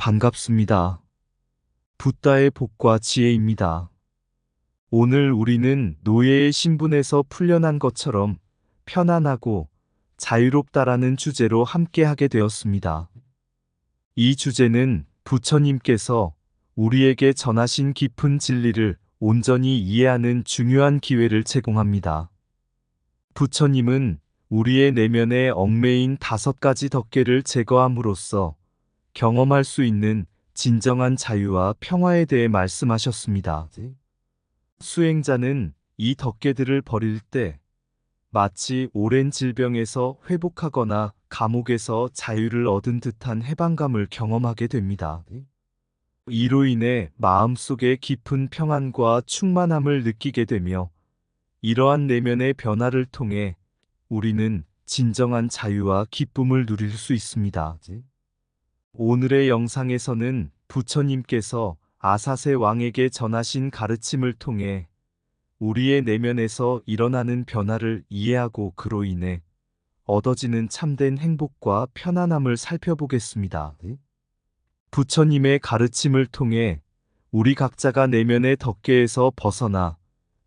반갑습니다. 붓다의 복과 지혜입니다. 오늘 우리는 노예의 신분에서 풀려난 것처럼 편안하고 자유롭다라는 주제로 함께하게 되었습니다. 이 주제는 부처님께서 우리에게 전하신 깊은 진리를 온전히 이해하는 중요한 기회를 제공합니다. 부처님은 우리의 내면에 얽매인 다섯 가지 덕계를 제거함으로써 경험할 수 있는 진정한 자유와 평화에 대해 말씀하셨습니다. 수행자는 이 덕계들을 버릴 때 마치 오랜 질병에서 회복하거나 감옥에서 자유를 얻은 듯한 해방감을 경험하게 됩니다. 이로 인해 마음속에 깊은 평안과 충만함을 느끼게 되며 이러한 내면의 변화를 통해 우리는 진정한 자유와 기쁨을 누릴 수 있습니다. 오늘의 영상에서는 부처님께서 아사세 왕에게 전하신 가르침을 통해 우리의 내면에서 일어나는 변화를 이해하고 그로 인해 얻어지는 참된 행복과 편안함을 살펴보겠습니다. 부처님의 가르침을 통해 우리 각자가 내면의 덕계에서 벗어나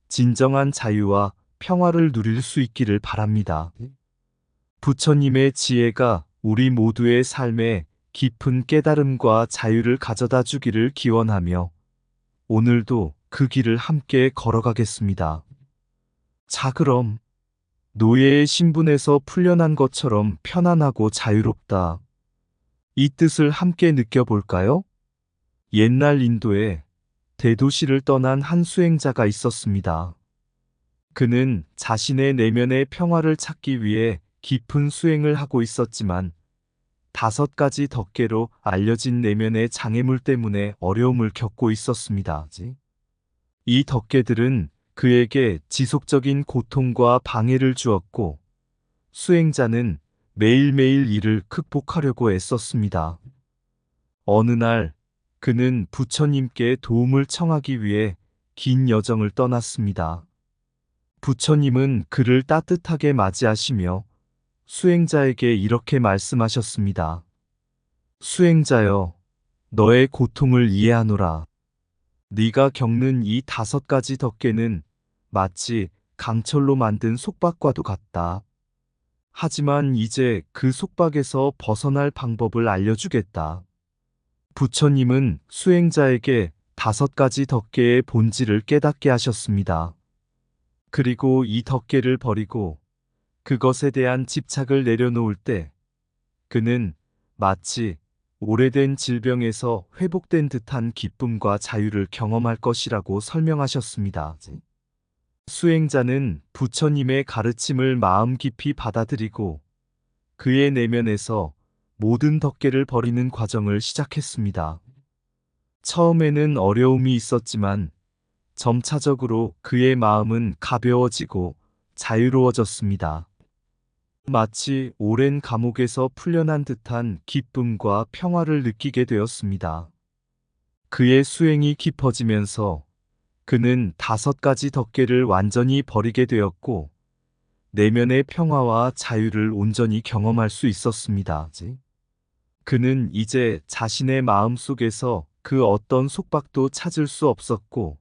진정한 자유와 평화를 누릴 수 있기를 바랍니다. 부처님의 지혜가 우리 모두의 삶에 깊은 깨달음과 자유를 가져다 주기를 기원하며 오늘도 그 길을 함께 걸어가겠습니다. 자, 그럼 노예의 신분에서 풀려난 것처럼 편안하고 자유롭다. 이 뜻을 함께 느껴볼까요? 옛날 인도에 대도시를 떠난 한 수행자가 있었습니다. 그는 자신의 내면의 평화를 찾기 위해 깊은 수행을 하고 있었지만 다섯 가지 덕계로 알려진 내면의 장애물 때문에 어려움을 겪고 있었습니다. 이 덕계들은 그에게 지속적인 고통과 방해를 주었고 수행자는 매일매일 이를 극복하려고 애썼습니다. 어느 날 그는 부처님께 도움을 청하기 위해 긴 여정을 떠났습니다. 부처님은 그를 따뜻하게 맞이하시며 수행자에게 이렇게 말씀하셨습니다. 수행자여, 너의 고통을 이해하노라. 네가 겪는 이 다섯 가지 덕계는 마치 강철로 만든 속박과도 같다. 하지만 이제 그 속박에서 벗어날 방법을 알려주겠다. 부처님은 수행자에게 다섯 가지 덕계의 본질을 깨닫게 하셨습니다. 그리고 이 덕계를 버리고 그것에 대한 집착을 내려놓을 때 그는 마치 오래된 질병에서 회복된 듯한 기쁨과 자유를 경험할 것이라고 설명하셨습니다. 수행자는 부처님의 가르침을 마음 깊이 받아들이고 그의 내면에서 모든 덕계를 버리는 과정을 시작했습니다. 처음에는 어려움이 있었지만 점차적으로 그의 마음은 가벼워지고 자유로워졌습니다. 마치 오랜 감옥에서 풀려난 듯한 기쁨과 평화를 느끼게 되었습니다. 그의 수행이 깊어지면서 그는 다섯 가지 덕계를 완전히 버리게 되었고 내면의 평화와 자유를 온전히 경험할 수 있었습니다. 그는 이제 자신의 마음 속에서 그 어떤 속박도 찾을 수 없었고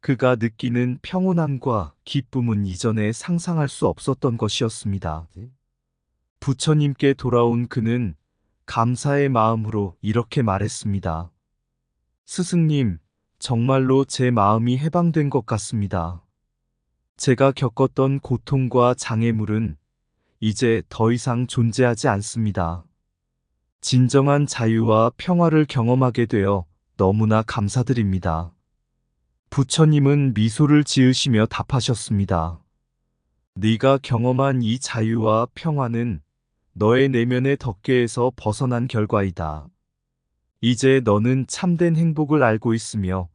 그가 느끼는 평온함과 기쁨은 이전에 상상할 수 없었던 것이었습니다. 부처님께 돌아온 그는 감사의 마음으로 이렇게 말했습니다. 스승님, 정말로 제 마음이 해방된 것 같습니다. 제가 겪었던 고통과 장애물은 이제 더 이상 존재하지 않습니다. 진정한 자유와 평화를 경험하게 되어 너무나 감사드립니다. 부처님은 미소를 지으시며 답하셨습니다. 네가 경험한 이 자유와 평화는 너의 내면의 덕계에서 벗어난 결과이다. 이제 너는 참된 행복을 알고 있으며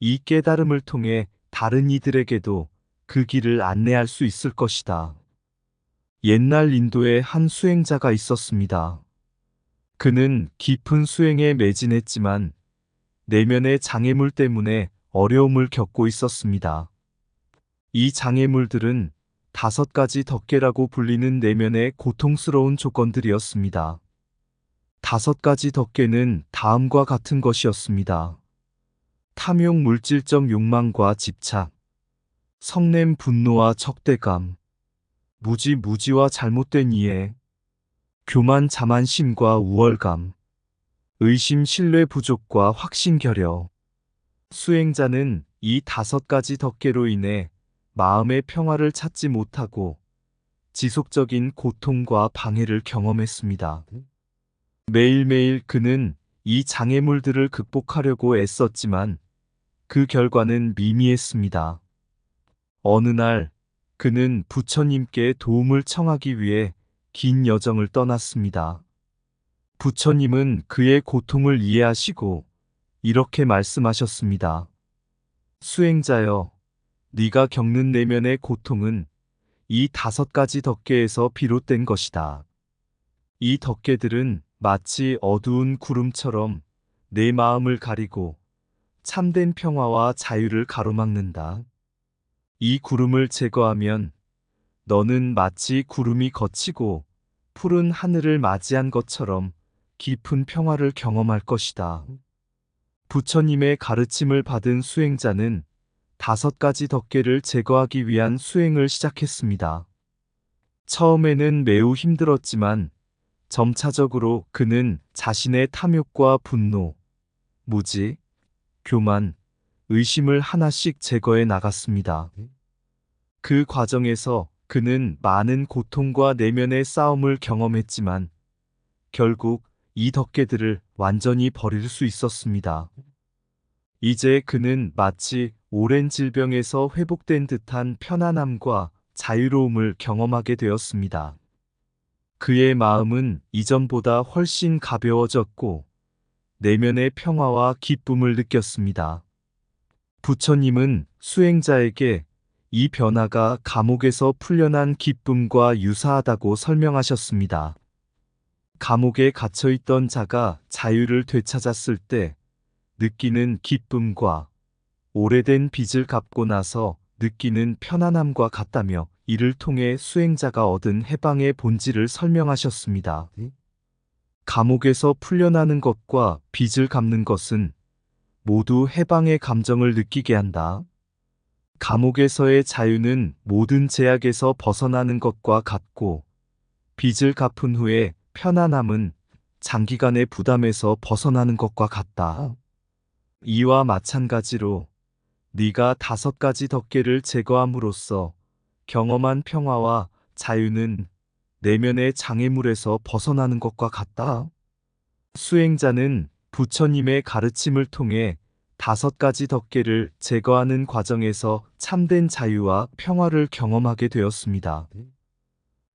이 깨달음을 통해 다른 이들에게도 그 길을 안내할 수 있을 것이다. 옛날 인도에 한 수행자가 있었습니다. 그는 깊은 수행에 매진했지만 내면의 장애물 때문에 어려움을 겪고 있었습니다. 이 장애물들은 다섯 가지 덕계라고 불리는 내면의 고통스러운 조건들이었습니다. 다섯 가지 덕계는 다음과 같은 것이었습니다. 탐욕 물질적 욕망과 집착, 성냄 분노와 적대감, 무지 무지와 잘못된 이해, 교만 자만심과 우월감, 의심 신뢰 부족과 확신 결여. 수행자는 이 다섯 가지 덕계로 인해 마음의 평화를 찾지 못하고 지속적인 고통과 방해를 경험했습니다. 매일매일 그는 이 장애물들을 극복하려고 애썼지만 그 결과는 미미했습니다. 어느 날 그는 부처님께 도움을 청하기 위해 긴 여정을 떠났습니다. 부처님은 그의 고통을 이해하시고 이렇게 말씀하셨습니다. 수행자여, 네가 겪는 내면의 고통은 이 다섯 가지 덕계에서 비롯된 것이다. 이 덕계들은 마치 어두운 구름처럼 내 마음을 가리고 참된 평화와 자유를 가로막는다. 이 구름을 제거하면 너는 마치 구름이 걷히고 푸른 하늘을 맞이한 것처럼 깊은 평화를 경험할 것이다. 부처님의 가르침을 받은 수행자는 다섯 가지 덕계를 제거하기 위한 수행을 시작했습니다. 처음에는 매우 힘들었지만 점차적으로 그는 자신의 탐욕과 분노, 무지, 교만, 의심을 하나씩 제거해 나갔습니다. 그 과정에서 그는 많은 고통과 내면의 싸움을 경험했지만 결국 이 덕계들을 완전히 버릴 수 있었습니다. 이제 그는 마치 오랜 질병에서 회복된 듯한 편안함과 자유로움을 경험하게 되었습니다. 그의 마음은 이전보다 훨씬 가벼워졌고 내면의 평화와 기쁨을 느꼈습니다. 부처님은 수행자에게 이 변화가 감옥에서 풀려난 기쁨과 유사하다고 설명하셨습니다. 감옥에 갇혀 있던 자가 자유를 되찾았을 때 느끼는 기쁨과 오래된 빚을 갚고 나서 느끼는 편안함과 같다며 이를 통해 수행자가 얻은 해방의 본질을 설명하셨습니다. 감옥에서 풀려나는 것과 빚을 갚는 것은 모두 해방의 감정을 느끼게 한다. 감옥에서의 자유는 모든 제약에서 벗어나는 것과 같고 빚을 갚은 후에 편안함은 장기간의 부담에서 벗어나는 것과 같다. 이와 마찬가지로 네가 다섯 가지 덕계를 제거함으로써 경험한 평화와 자유는 내면의 장애물에서 벗어나는 것과 같다. 수행자는 부처님의 가르침을 통해 다섯 가지 덕계를 제거하는 과정에서 참된 자유와 평화를 경험하게 되었습니다.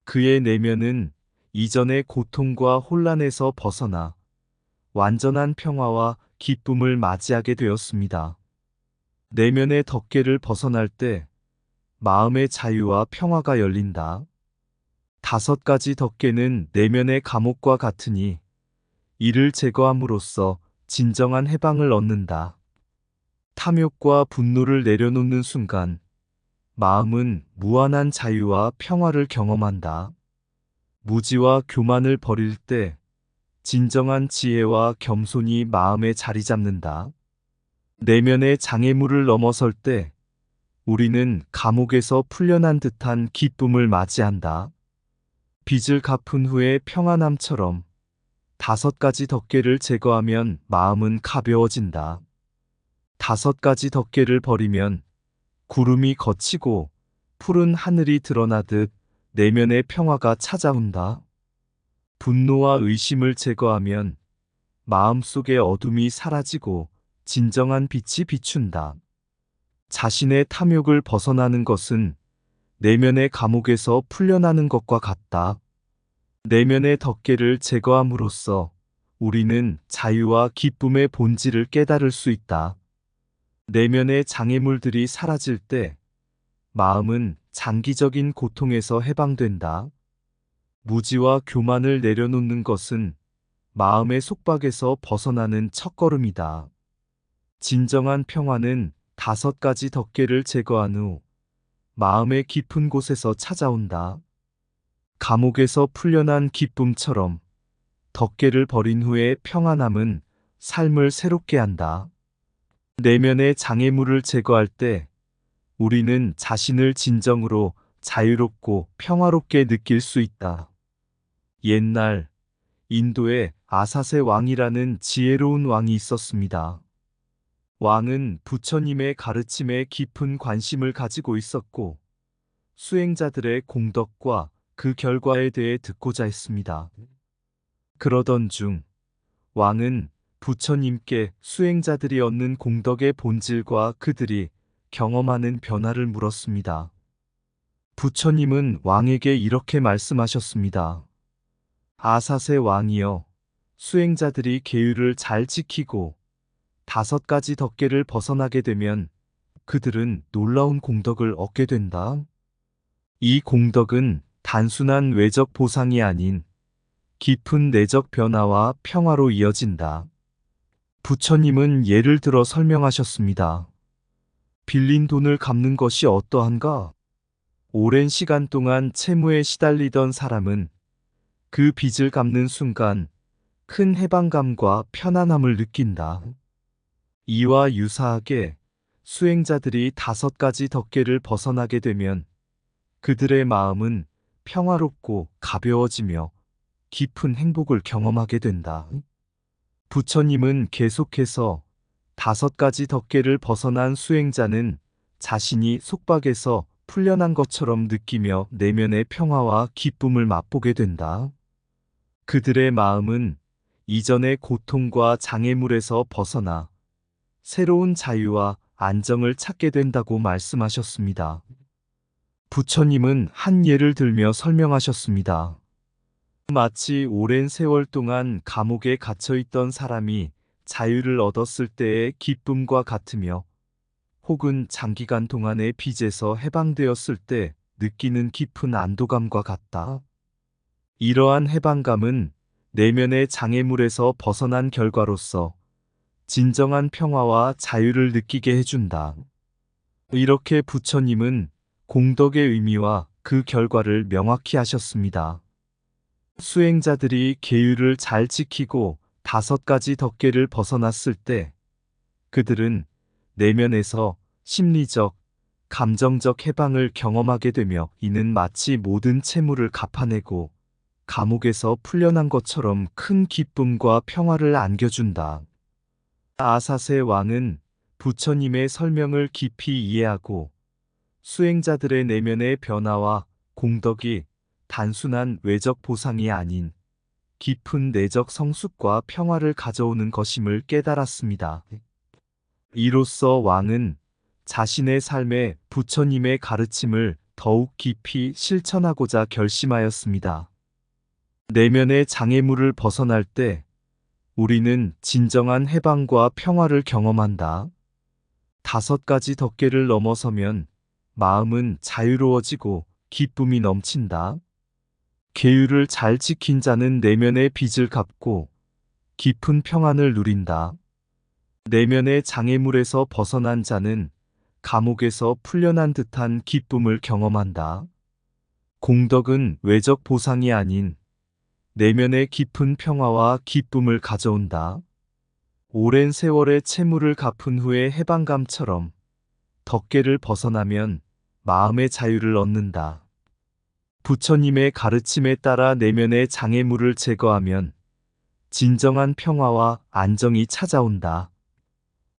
그의 내면은 이전의 고통과 혼란에서 벗어나 완전한 평화와 기쁨을 맞이하게 되었습니다. 내면의 덮개를 벗어날 때 마음의 자유와 평화가 열린다. 다섯 가지 덮개는 내면의 감옥과 같으니 이를 제거함으로써 진정한 해방을 얻는다. 탐욕과 분노를 내려놓는 순간 마음은 무한한 자유와 평화를 경험한다. 무지와 교만을 버릴 때 진정한 지혜와 겸손이 마음에 자리 잡는다. 내면의 장애물을 넘어설 때 우리는 감옥에서 풀려난 듯한 기쁨을 맞이한다. 빚을 갚은 후의 평안함처럼 다섯 가지 덮개를 제거하면 마음은 가벼워진다. 다섯 가지 덮개를 버리면 구름이 걷히고 푸른 하늘이 드러나듯 내면의 평화가 찾아온다. 분노와 의심을 제거하면 마음속의 어둠이 사라지고 진정한 빛이 비춘다. 자신의 탐욕을 벗어나는 것은 내면의 감옥에서 풀려나는 것과 같다. 내면의 덮개를 제거함으로써 우리는 자유와 기쁨의 본질을 깨달을 수 있다. 내면의 장애물들이 사라질 때 마음은 장기적인 고통에서 해방된다. 무지와 교만을 내려놓는 것은 마음의 속박에서 벗어나는 첫걸음이다. 진정한 평화는 다섯 가지 덮개를 제거한 후 마음의 깊은 곳에서 찾아온다. 감옥에서 풀려난 기쁨처럼 덕계를 버린 후에 평안함은 삶을 새롭게 한다. 내면의 장애물을 제거할 때 우리는 자신을 진정으로 자유롭고 평화롭게 느낄 수 있다. 옛날 인도에 아사세 왕이라는 지혜로운 왕이 있었습니다. 왕은 부처님의 가르침에 깊은 관심을 가지고 있었고 수행자들의 공덕과 그 결과에 대해 듣고자 했습니다. 그러던 중 왕은 부처님께 수행자들이 얻는 공덕의 본질과 그들이 경험하는 변화를 물었습니다. 부처님은 왕에게 이렇게 말씀하셨습니다. 아사세 왕이여, 수행자들이 계율을 잘 지키고 다섯 가지 덕계를 벗어나게 되면 그들은 놀라운 공덕을 얻게 된다. 이 공덕은 단순한 외적 보상이 아닌 깊은 내적 변화와 평화로 이어진다. 부처님은 예를 들어 설명하셨습니다. 빌린 돈을 갚는 것이 어떠한가? 오랜 시간 동안 채무에 시달리던 사람은 그 빚을 갚는 순간 큰 해방감과 편안함을 느낀다. 이와 유사하게 수행자들이 다섯 가지 덕계를 벗어나게 되면 그들의 마음은 평화롭고 가벼워지며 깊은 행복을 경험하게 된다. 부처님은 계속해서 다섯 가지 덕계를 벗어난 수행자는 자신이 속박에서 풀려난 것처럼 느끼며 내면의 평화와 기쁨을 맛보게 된다. 그들의 마음은 이전의 고통과 장애물에서 벗어나 새로운 자유와 안정을 찾게 된다고 말씀하셨습니다. 부처님은 한 예를 들며 설명하셨습니다. 마치 오랜 세월 동안 감옥에 갇혀 있던 사람이 자유를 얻었을 때의 기쁨과 같으며 혹은 장기간 동안의 빚에서 해방되었을 때 느끼는 깊은 안도감과 같다. 이러한 해방감은 내면의 장애물에서 벗어난 결과로서 진정한 평화와 자유를 느끼게 해준다. 이렇게 부처님은 공덕의 의미와 그 결과를 명확히 하셨습니다. 수행자들이 계율을 잘 지키고 다섯 가지 덕계를 벗어났을 때 그들은 내면에서 심리적, 감정적 해방을 경험하게 되며 이는 마치 모든 채무를 갚아내고 감옥에서 풀려난 것처럼 큰 기쁨과 평화를 안겨준다. 아사세 왕은 부처님의 설명을 깊이 이해하고 수행자들의 내면의 변화와 공덕이 단순한 외적 보상이 아닌 깊은 내적 성숙과 평화를 가져오는 것임을 깨달았습니다. 이로써 왕은 자신의 삶에 부처님의 가르침을 더욱 깊이 실천하고자 결심하였습니다. 내면의 장애물을 벗어날 때 우리는 진정한 해방과 평화를 경험한다. 다섯 가지 덕계를 넘어서면 마음은 자유로워지고 기쁨이 넘친다. 계율을 잘 지킨 자는 내면의 빚을 갚고 깊은 평안을 누린다. 내면의 장애물에서 벗어난 자는 감옥에서 풀려난 듯한 기쁨을 경험한다. 공덕은 외적 보상이 아닌 내면의 깊은 평화와 기쁨을 가져온다. 오랜 세월의 채무를 갚은 후의 해방감처럼 덕계를 벗어나면 마음의 자유를 얻는다. 부처님의 가르침에 따라 내면의 장애물을 제거하면 진정한 평화와 안정이 찾아온다.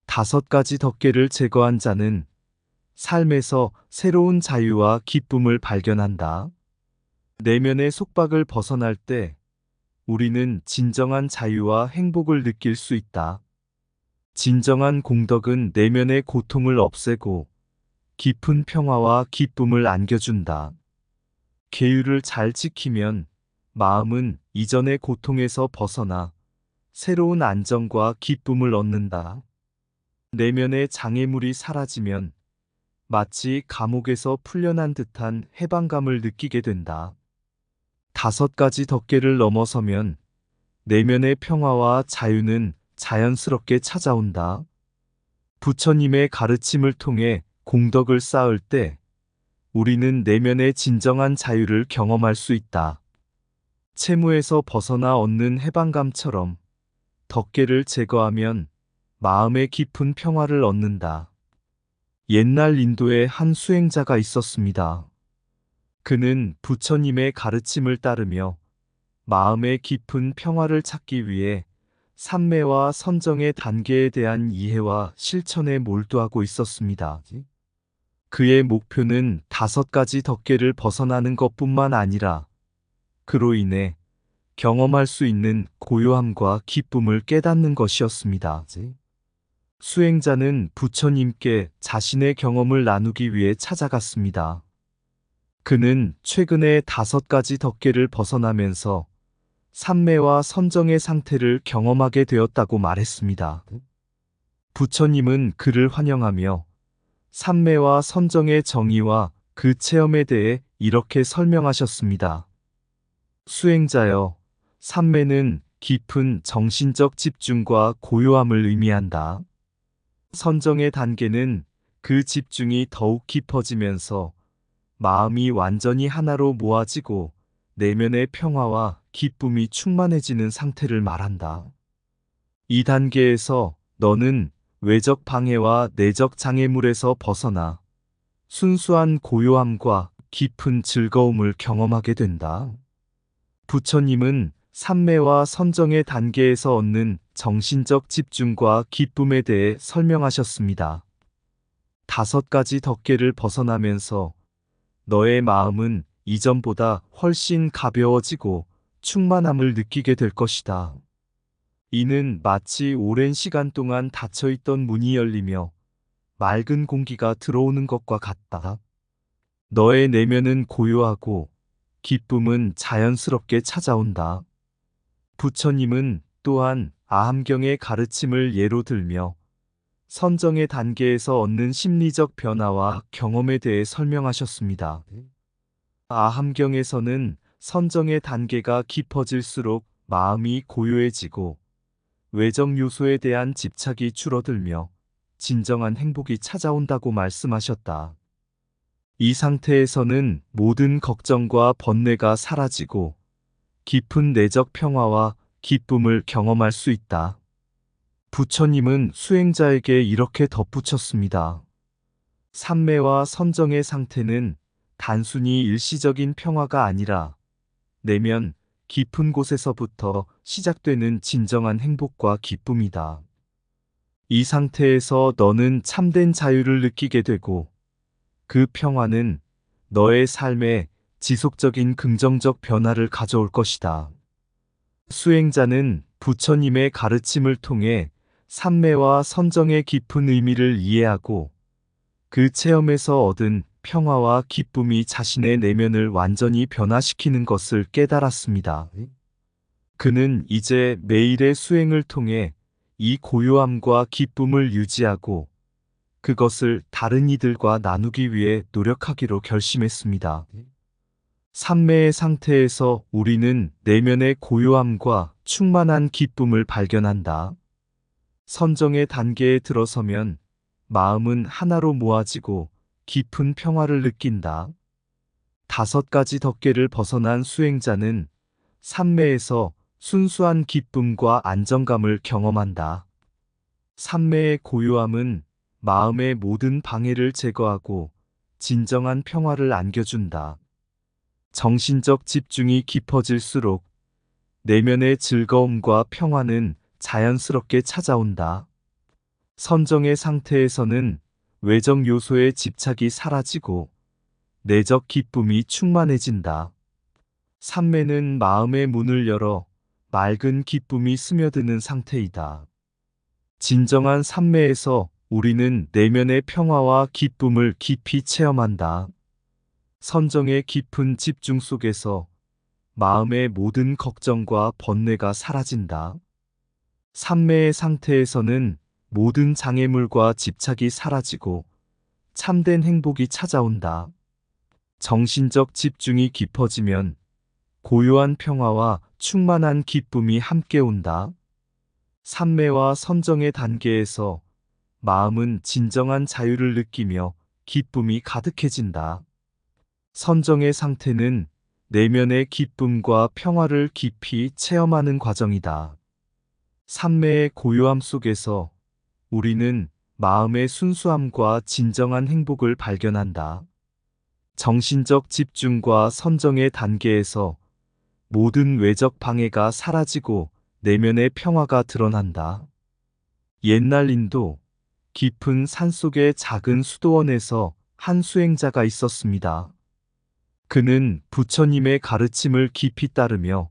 다섯 가지 덕계를 제거한 자는 삶에서 새로운 자유와 기쁨을 발견한다. 내면의 속박을 벗어날 때 우리는 진정한 자유와 행복을 느낄 수 있다. 진정한 공덕은 내면의 고통을 없애고 깊은 평화와 기쁨을 안겨준다. 계율을 잘 지키면 마음은 이전의 고통에서 벗어나 새로운 안정과 기쁨을 얻는다. 내면의 장애물이 사라지면 마치 감옥에서 풀려난 듯한 해방감을 느끼게 된다. 다섯 가지 덕계를 넘어서면 내면의 평화와 자유는 자연스럽게 찾아온다. 부처님의 가르침을 통해 공덕을 쌓을 때 우리는 내면의 진정한 자유를 경험할 수 있다. 채무에서 벗어나 얻는 해방감처럼 덮개를 제거하면 마음의 깊은 평화를 얻는다. 옛날 인도에 한 수행자가 있었습니다. 그는 부처님의 가르침을 따르며 마음의 깊은 평화를 찾기 위해 삼매와 선정의 단계에 대한 이해와 실천에 몰두하고 있었습니다. 그의 목표는 다섯 가지 덮개를 벗어나는 것뿐만 아니라 그로 인해 경험할 수 있는 고요함과 기쁨을 깨닫는 것이었습니다. 수행자는 부처님께 자신의 경험을 나누기 위해 찾아갔습니다. 그는 최근에 다섯 가지 덮개를 벗어나면서 삼매와 선정의 상태를 경험하게 되었다고 말했습니다. 부처님은 그를 환영하며 삼매와 선정의 정의와 그 체험에 대해 이렇게 설명하셨습니다. 수행자여, 삼매는 깊은 정신적 집중과 고요함을 의미한다. 선정의 단계는 그 집중이 더욱 깊어지면서 마음이 완전히 하나로 모아지고 내면의 평화와 기쁨이 충만해지는 상태를 말한다. 이 단계에서 너는 외적 방해와 내적 장애물에서 벗어나 순수한 고요함과 깊은 즐거움을 경험하게 된다. 부처님은 삼매와 선정의 단계에서 얻는 정신적 집중과 기쁨에 대해 설명하셨습니다. 다섯 가지 덮개를 벗어나면서 너의 마음은 이전보다 훨씬 가벼워지고 충만함을 느끼게 될 것이다. 이는 마치 오랜 시간 동안 닫혀있던 문이 열리며 맑은 공기가 들어오는 것과 같다. 너의 내면은 고요하고 기쁨은 자연스럽게 찾아온다. 부처님은 또한 아함경의 가르침을 예로 들며 선정의 단계에서 얻는 심리적 변화와 경험에 대해 설명하셨습니다. 아함경에서는 선정의 단계가 깊어질수록 마음이 고요해지고 외적 요소에 대한 집착이 줄어들며 진정한 행복이 찾아온다고 말씀하셨다. 이 상태에서는 모든 걱정과 번뇌가 사라지고 깊은 내적 평화와 기쁨을 경험할 수 있다. 부처님은 수행자에게 이렇게 덧붙였습니다. 삼매와 선정의 상태는 단순히 일시적인 평화가 아니라 내면 깊은 곳에서부터 시작되는 진정한 행복과 기쁨이다. 이 상태에서 너는 참된 자유를 느끼게 되고 그 평화는 너의 삶에 지속적인 긍정적 변화를 가져올 것이다. 수행자는 부처님의 가르침을 통해 삼매와 선정의 깊은 의미를 이해하고 그 체험에서 얻은 평화와 기쁨이 자신의 내면을 완전히 변화시키는 것을 깨달았습니다. 그는 이제 매일의 수행을 통해 이 고요함과 기쁨을 유지하고 그것을 다른 이들과 나누기 위해 노력하기로 결심했습니다. 삼매의 상태에서 우리는 내면의 고요함과 충만한 기쁨을 발견한다. 선정의 단계에 들어서면 마음은 하나로 모아지고 깊은 평화를 느낀다. 다섯 가지 덮개를 벗어난 수행자는 삼매에서 순수한 기쁨과 안정감을 경험한다. 삼매의 고요함은 마음의 모든 방해를 제거하고 진정한 평화를 안겨준다. 정신적 집중이 깊어질수록 내면의 즐거움과 평화는 자연스럽게 찾아온다. 선정의 상태에서는 외적 요소의 집착이 사라지고 내적 기쁨이 충만해진다. 삼매는 마음의 문을 열어 맑은 기쁨이 스며드는 상태이다. 진정한 삼매에서 우리는 내면의 평화와 기쁨을 깊이 체험한다. 선정의 깊은 집중 속에서 마음의 모든 걱정과 번뇌가 사라진다. 삼매의 상태에서는 모든 장애물과 집착이 사라지고 참된 행복이 찾아온다. 정신적 집중이 깊어지면 고요한 평화와 충만한 기쁨이 함께 온다. 삼매와 선정의 단계에서 마음은 진정한 자유를 느끼며 기쁨이 가득해진다. 선정의 상태는 내면의 기쁨과 평화를 깊이 체험하는 과정이다. 삼매의 고요함 속에서 우리는 마음의 순수함과 진정한 행복을 발견한다. 정신적 집중과 선정의 단계에서 모든 외적 방해가 사라지고 내면의 평화가 드러난다. 옛날 인도 깊은 산속의 작은 수도원에서 한 수행자가 있었습니다. 그는 부처님의 가르침을 깊이 따르며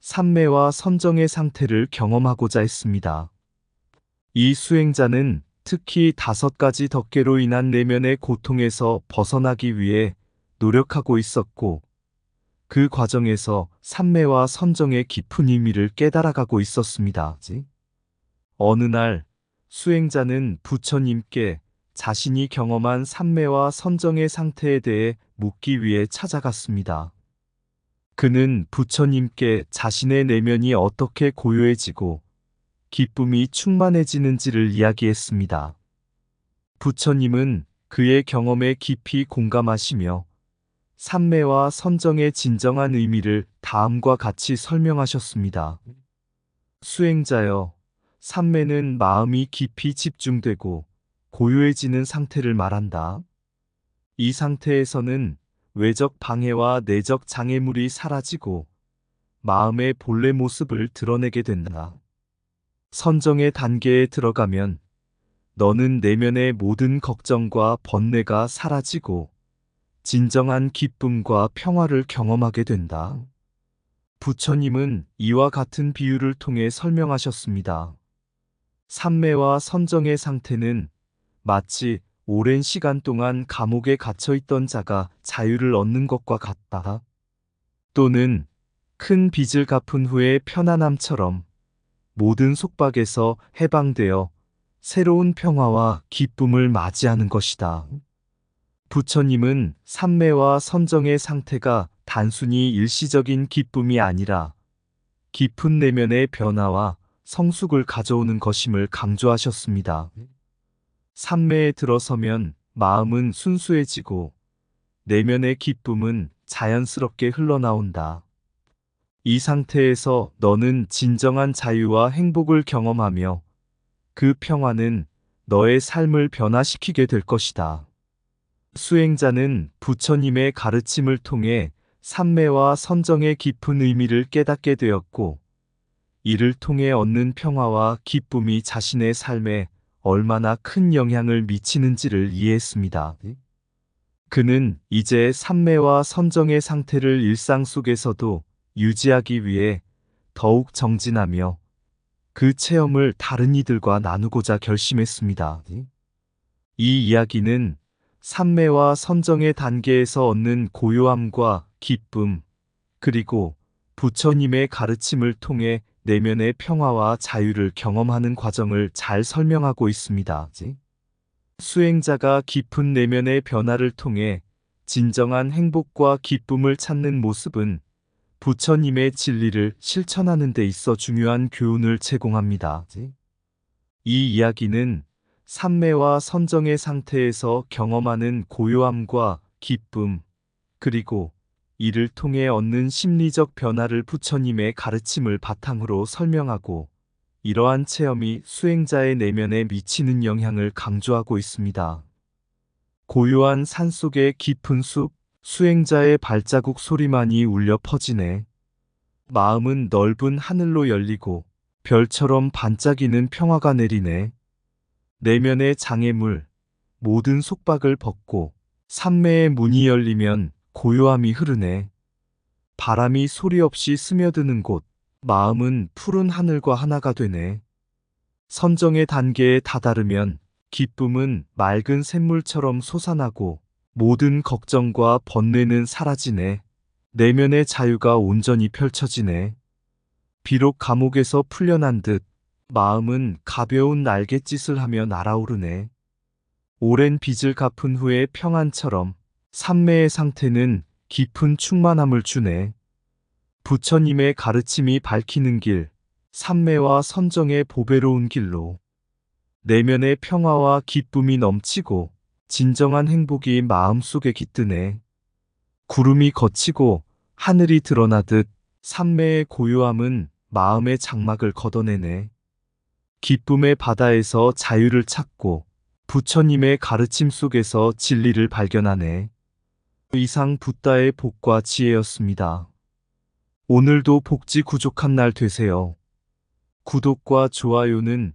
삼매와 선정의 상태를 경험하고자 했습니다. 이 수행자는 특히 다섯 가지 덕계로 인한 내면의 고통에서 벗어나기 위해 노력하고 있었고, 그 과정에서 삼매와 선정의 깊은 의미를 깨달아가고 있었습니다. 어느 날 수행자는 부처님께 자신이 경험한 삼매와 선정의 상태에 대해 묻기 위해 찾아갔습니다. 그는 부처님께 자신의 내면이 어떻게 고요해지고 기쁨이 충만해지는지를 이야기했습니다. 부처님은 그의 경험에 깊이 공감하시며 삼매와 선정의 진정한 의미를 다음과 같이 설명하셨습니다. 수행자여, 삼매는 마음이 깊이 집중되고 고요해지는 상태를 말한다. 이 상태에서는 외적 방해와 내적 장애물이 사라지고 마음의 본래 모습을 드러내게 된다. 선정의 단계에 들어가면 너는 내면의 모든 걱정과 번뇌가 사라지고 진정한 기쁨과 평화를 경험하게 된다. 부처님은 이와 같은 비유를 통해 설명하셨습니다. 삼매와 선정의 상태는 마치 오랜 시간 동안 감옥에 갇혀 있던 자가 자유를 얻는 것과 같다. 또는 큰 빚을 갚은 후의 편안함처럼 모든 속박에서 해방되어 새로운 평화와 기쁨을 맞이하는 것이다. 부처님은 삼매와 선정의 상태가 단순히 일시적인 기쁨이 아니라 깊은 내면의 변화와 성숙을 가져오는 것임을 강조하셨습니다. 삼매에 들어서면 마음은 순수해지고 내면의 기쁨은 자연스럽게 흘러나온다. 이 상태에서 너는 진정한 자유와 행복을 경험하며 그 평화는 너의 삶을 변화시키게 될 것이다. 수행자는 부처님의 가르침을 통해 삼매와 선정의 깊은 의미를 깨닫게 되었고, 이를 통해 얻는 평화와 기쁨이 자신의 삶에 얼마나 큰 영향을 미치는지를 이해했습니다. 그는 이제 삼매와 선정의 상태를 일상 속에서도 유지하기 위해 더욱 정진하며 그 체험을 다른 이들과 나누고자 결심했습니다. 이 이야기는 삼매와 선정의 단계에서 얻는 고요함과 기쁨, 그리고 부처님의 가르침을 통해 내면의 평화와 자유를 경험하는 과정을 잘 설명하고 있습니다. 수행자가 깊은 내면의 변화를 통해 진정한 행복과 기쁨을 찾는 모습은 부처님의 진리를 실천하는 데 있어 중요한 교훈을 제공합니다. 이 이야기는 삼매와 선정의 상태에서 경험하는 고요함과 기쁨, 그리고 이를 통해 얻는 심리적 변화를 부처님의 가르침을 바탕으로 설명하고 이러한 체험이 수행자의 내면에 미치는 영향을 강조하고 있습니다. 고요한 산속의 깊은 숲, 수행자의 발자국 소리만이 울려 퍼지네. 마음은 넓은 하늘로 열리고 별처럼 반짝이는 평화가 내리네. 내면의 장애물, 모든 속박을 벗고 삼매의 문이 열리면 고요함이 흐르네. 바람이 소리 없이 스며드는 곳, 마음은 푸른 하늘과 하나가 되네. 선정의 단계에 다다르면 기쁨은 맑은 샘물처럼 솟아나고 모든 걱정과 번뇌는 사라지네. 내면의 자유가 온전히 펼쳐지네. 비록 감옥에서 풀려난 듯 마음은 가벼운 날갯짓을 하며 날아오르네. 오랜 빚을 갚은 후의 평안처럼 삼매의 상태는 깊은 충만함을 주네. 부처님의 가르침이 밝히는 길, 삼매와 선정의 보배로운 길로 내면의 평화와 기쁨이 넘치고 진정한 행복이 마음속에 깃드네. 구름이 걷히고 하늘이 드러나듯 삼매의 고요함은 마음의 장막을 걷어내네. 기쁨의 바다에서 자유를 찾고 부처님의 가르침 속에서 진리를 발견하네. 이상 붓다의 복과 지혜였습니다. 오늘도 복지 구족한 날 되세요. 구독과 좋아요는